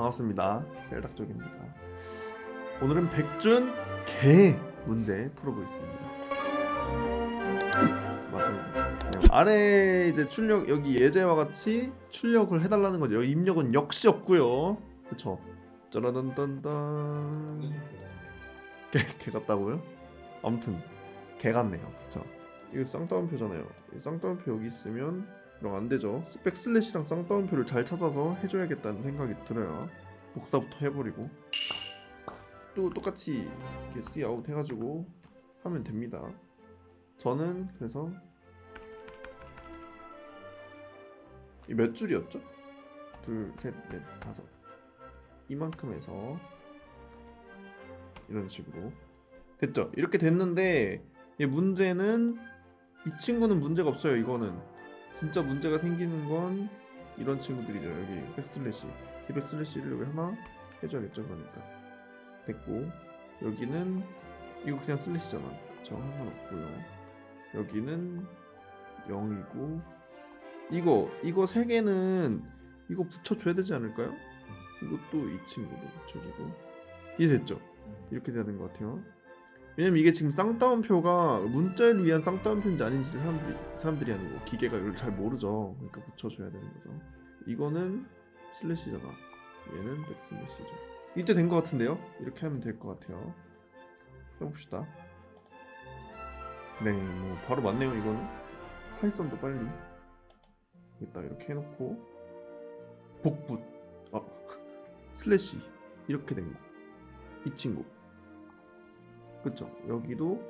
반갑습니다. 셀닥족입니다. 오늘은 백준 개 문제 풀어보겠습니다. 맞아요. 아래 이제 출력 여기 예제와 같이 출력을 해달라는 거죠. 입력은 역시 없고요. 그쵸? 짜라단단단 개, 개 같다고요? 아무튼 개 같네요. 자, 이거 쌍따옴표잖아요. 이 쌍따옴표 여기 있으면 이런 안 되죠. 스펙 슬래시랑 쌍따옴표를 잘 찾아서 해줘야겠다는 생각이 들어요. 복사부터 해버리고 또 똑같이 이렇게 C 아웃 해가지고 하면 됩니다. 저는 그래서 이 몇 줄이었죠? 둘, 셋, 넷, 다섯 이만큼 해서 이런 식으로 됐죠? 이렇게 됐는데 이 문제는 이 친구는 문제가 없어요. 이거는 진짜 문제가 생기는 건 이런 친구들이죠. 여기 백슬래시 이 백슬래시를 여기 하나 해줘야겠죠. 그러니까 됐고 여기는 이거 그냥 슬래시잖아. 저 상관없고요. 여기는 0이고 이거 이거 세 개는 이거 붙여줘야 되지 않을까요? 이것도 이 친구도 붙여주고 이해됐죠? 이렇게 되는 것 같아요. 왜냐면 이게 지금 쌍따옴표가 문자를 위한 쌍따옴표인지 아닌지를 사람들이 사람들이 아니고 기계가 이걸 잘 모르죠. 그러니까 붙여줘야 되는 거죠. 이거는 슬래시잖아. 얘는 백슬래시죠. 이때 된 것 같은데요? 이렇게 하면 될 것 같아요. 해봅시다. 네, 뭐 바로 맞네요. 이거는 파이썬도 빨리 일단 이렇게 해놓고 복붙, 아 슬래시 이렇게 된 거. 이 친구. 그쵸? 여기도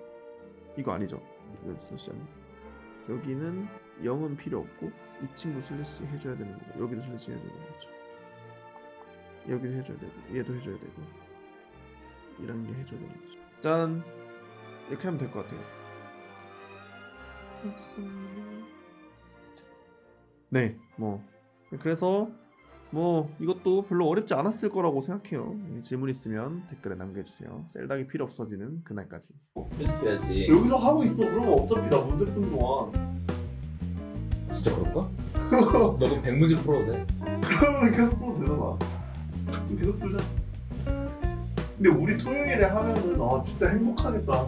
이거 아니죠? 이건 슬래시 아니. 여기는 0은 필요 없고 이 친구 슬래시 해줘야 되는 거고 여기도 슬래시 해줘야 되는 거죠. 여기도 해줘야 되고 얘도 해줘야 되고 이런 게 해줘야 되는 거죠. 짠 이렇게 하면 될 것 같아요. 네, 뭐 그래서 뭐 이것도 별로 어렵지 않았을 거라고 생각해요. 예, 질문 있으면 댓글에 남겨주세요. 셀닥이 필요 없어지는 그날까지. 편집해야지. 여기서 하고 있어. 그러면 어차피 나 문제 푸는 동안 진짜 그럴까? 너도 백문지 풀어도 돼? 그러면 계속 풀어도 되잖아. 계속 풀자. 근데 우리 토요일에 하면은 아 진짜 행복하겠다.